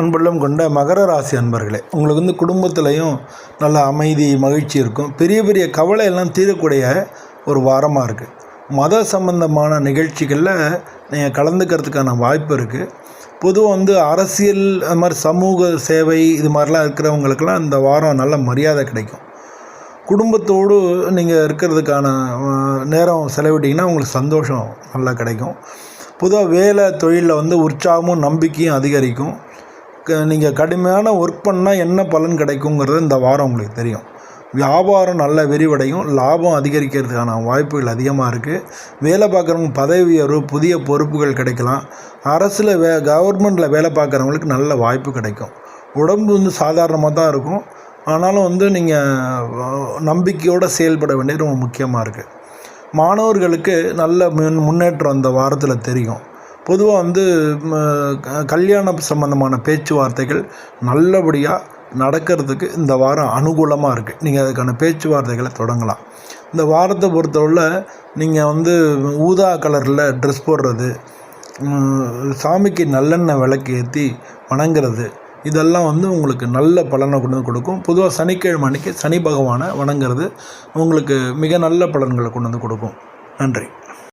அன்புள்ளம் கொண்ட மகர ராசி அன்பர்களே உங்களுக்கு வந்து குடும்பத்துலேயும் நல்ல அமைதி மகிழ்ச்சி இருக்கும். பெரிய பெரிய கவலை எல்லாம் தீரக்கூடிய ஒரு வாரமாக இருக்குது மத சம்பந்தமான நிகழ்ச்சிகளில் நீங்கள் கலந்துக்கிறதுக்கான வாய்ப்பு இருக்குது பொதுவாக வந்து அரசியல் அது மாதிரி சமூக சேவை இது மாதிரிலாம் இருக்கிறவங்களுக்கெல்லாம் இந்த வாரம் நல்ல மரியாதை கிடைக்கும். குடும்பத்தோடு நீங்கள் இருக்கிறதுக்கான நேரம் செலவிட்டிங்கன்னா உங்களுக்கு சந்தோஷம் நல்லா கிடைக்கும். பொதுவாக வேலை தொழிலில் வந்து உற்சாகமும் நம்பிக்கையும் அதிகரிக்கும். நீங்கள் கடுமையான ஒர்க் பண்ணால் என்ன பலன் கிடைக்குங்கிறது இந்த வாரம் உங்களுக்கு தெரியும். வியாபாரம் நல்ல விரிவடையும் லாபம் அதிகரிக்கிறதுக்கான வாய்ப்புகள் அதிகமாக இருக்குது வேலை பார்க்குறவங்க பதவி உயர்வு புதிய பொறுப்புகள் கிடைக்கலாம். அரசில் வே கவர்மெண்ட்டில் வேலை பார்க்குறவங்களுக்கு நல்ல வாய்ப்பு கிடைக்கும். உடம்பு வந்து சாதாரணமாக தான் இருக்கும். ஆனாலும் வந்து நீங்கள் நம்பிக்கையோடு செயல்பட வேண்டியது ரொம்ப முக்கியமாக இருக்குது மாணவர்களுக்கு நல்ல முன் முன்னேற்றம் அந்த வாரத்தில் தெரியும். பொதுவாக வந்து கல்யாண க- சம்பந்தமான பேச்சுவார்த்தைகள் நல்லபடியாக நடக்கிறதுக்கு இந்த வாரம் அனுகூலமாக இருக்குது நீங்கள் அதுக்கான பேச்சுவார்த்தைகளை தொடங்கலாம். இந்த வாரத்தை பொறுத்தவரை நீங்கள் வந்து ஊதா கலரில் ட்ரெஸ் போடுறது சாமிக்கு நல்லெண்ணெய் விளக்கு ஏற்றி வணங்குறது இதெல்லாம் வந்து உங்களுக்கு நல்ல பலனை கொண்டு வந்து கொடுக்கும். பொதுவாக சனிக்கிழமை அன்னைக்கு சனி பகவானை வணங்குறது உங்களுக்கு மிக நல்ல பலன்களை கொண்டு வந்து கொடுக்கும். நன்றி.